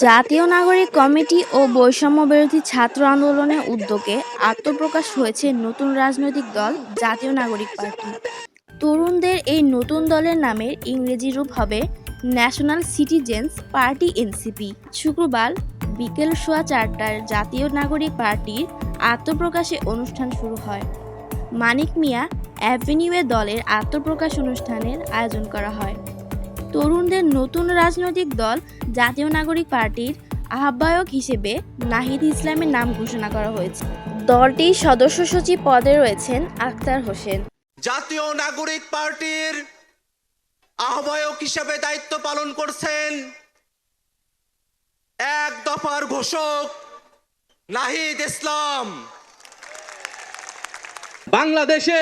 জাতীয় নাগরিক কমিটি ও বৈষম্য বিরোধী ছাত্র আন্দোলনের উদ্যোগে আত্মপ্রকাশ হয়েছে নতুন রাজনৈতিক দল, জাতীয় নাগরিক পার্টি। তরুণদের এই নতুন দলের নামের ইংরেজি রূপ হবে ন্যাশনাল সিটিজেন্স পার্টি এনসিপি। শুক্রবার বিকেল সোয়া চারটার জাতীয় নাগরিক পার্টির আত্মপ্রকাশে অনুষ্ঠান শুরু হয়। মানিক মিয়া অ্যাভিনিউয়ে দলের আত্মপ্রকাশ অনুষ্ঠানের আয়োজন করা হয়। তরুণদের নতুন রাজনৈতিক দল জাতীয় নাগরিক পার্টির আহ্বায়ক হিসেবে নাহিদ ইসলামের নাম ঘোষণা করা হয়েছে। দলটির সদস্য সচিব পদে রয়েছেন আখতার হোসেন। জাতীয় নাগরিক পার্টির আহ্বায়ক হিসেবে দায়িত্ব পালন করছেন এক দফার ঘোষক নাহিদ ইসলাম। বাংলাদেশে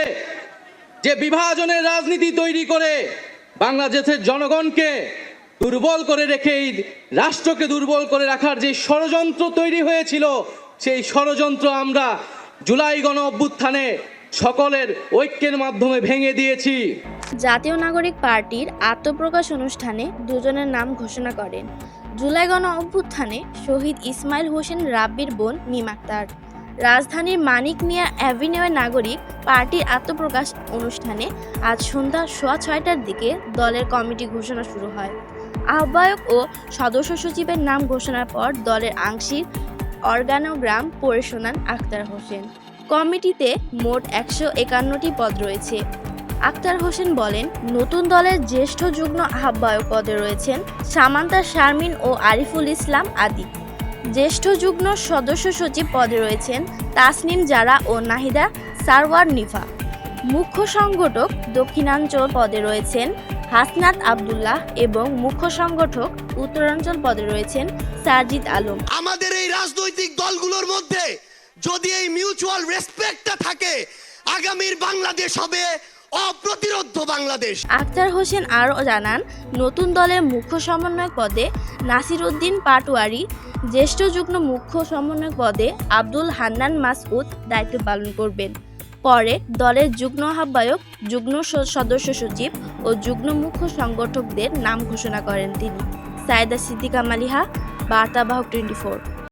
যে বিভাজনের রাজনীতি তৈরি করে বাংলাদেশের জনগণকে দুর্বল করে রেখে এই রাষ্ট্রকে দুর্বল করে রাখার যে ষড়যন্ত্র তৈরি হয়েছিল, সেই ষড়যন্ত্র আমরা জুলাই গণ অভ্যুত্থানে সকলের ঐক্যের মাধ্যমে ভেঙে দিয়েছি। জাতীয় নাগরিক পার্টির আত্মপ্রকাশ অনুষ্ঠানে দুজনের নাম ঘোষণা করেন। জুলাই গণ অভ্যুত্থানে শহীদ ইসমাইল হোসেন রাব্বির বোন মিম আক্তার। রাজধানীর মানিক মিয়া অ্যাভিনিউয়ের নাগরিক পার্টির আত্মপ্রকাশ অনুষ্ঠানে আজ সন্ধ্যা সোয়া ছয়টার দিকে দলের কমিটি ঘোষণা শুরু হয়। আহ্বায়ক ও সদস্য সচিবের নাম ঘোষণার পর দলের আংশিক অর্গানোগ্রাম পড়ে শোনান আক্তার হোসেন। কমিটিতে মোট একশো একান্নটি পদ রয়েছে। আক্তার হোসেন বলেন, নতুন দলের জ্যেষ্ঠ যুগ্ম আহ্বায়ক পদে রয়েছেন সামান্তা শারমিন ও আরিফুল ইসলাম আদি। জ্যেষ্ঠ যুগ্ম সদস্য সচিব পদে রয়েছেন তাসনিম জারা ও নাহিদা সারওয়ার নিফা। মুখ্য সংগঠক দক্ষিণাঞ্চল পদে রয়েছেন হাসনাত আবদুল্লাহ এবং মুখ্য সংগঠক উত্তরাঞ্চল পদে রয়েছেন সারজিদ আলম। আমাদের এই রাজনৈতিক দলগুলোর মধ্যে যদি এই মিউচুয়াল রেসপেক্টটা থাকে আগামীর বাংলাদেশ হবে অপ্রতিরোধ বাংলাদেশ। আখতার হোসেন আরও জানান নতুন দলের মুখ্য সমন্বয়ক পদে নাসির উদ্দিন পাটোয়ারি জ্যেষ্ঠ যুগ্ম মুখ্য সমন্বয়ক পদে আব্দুল হান্নান মাসউদ দায়িত্ব পালন করবেন। পরে দলের যুগ্ম আহ্বায়ক, যুগ্ম সদস্য সচিব ও যুগ্ম মুখ্য সংগঠকদের নাম ঘোষণা করেন তিনি। সায়দা সিদ্দিকা মালিহা বার্তাবাহক টোয়েন্টি ফোর।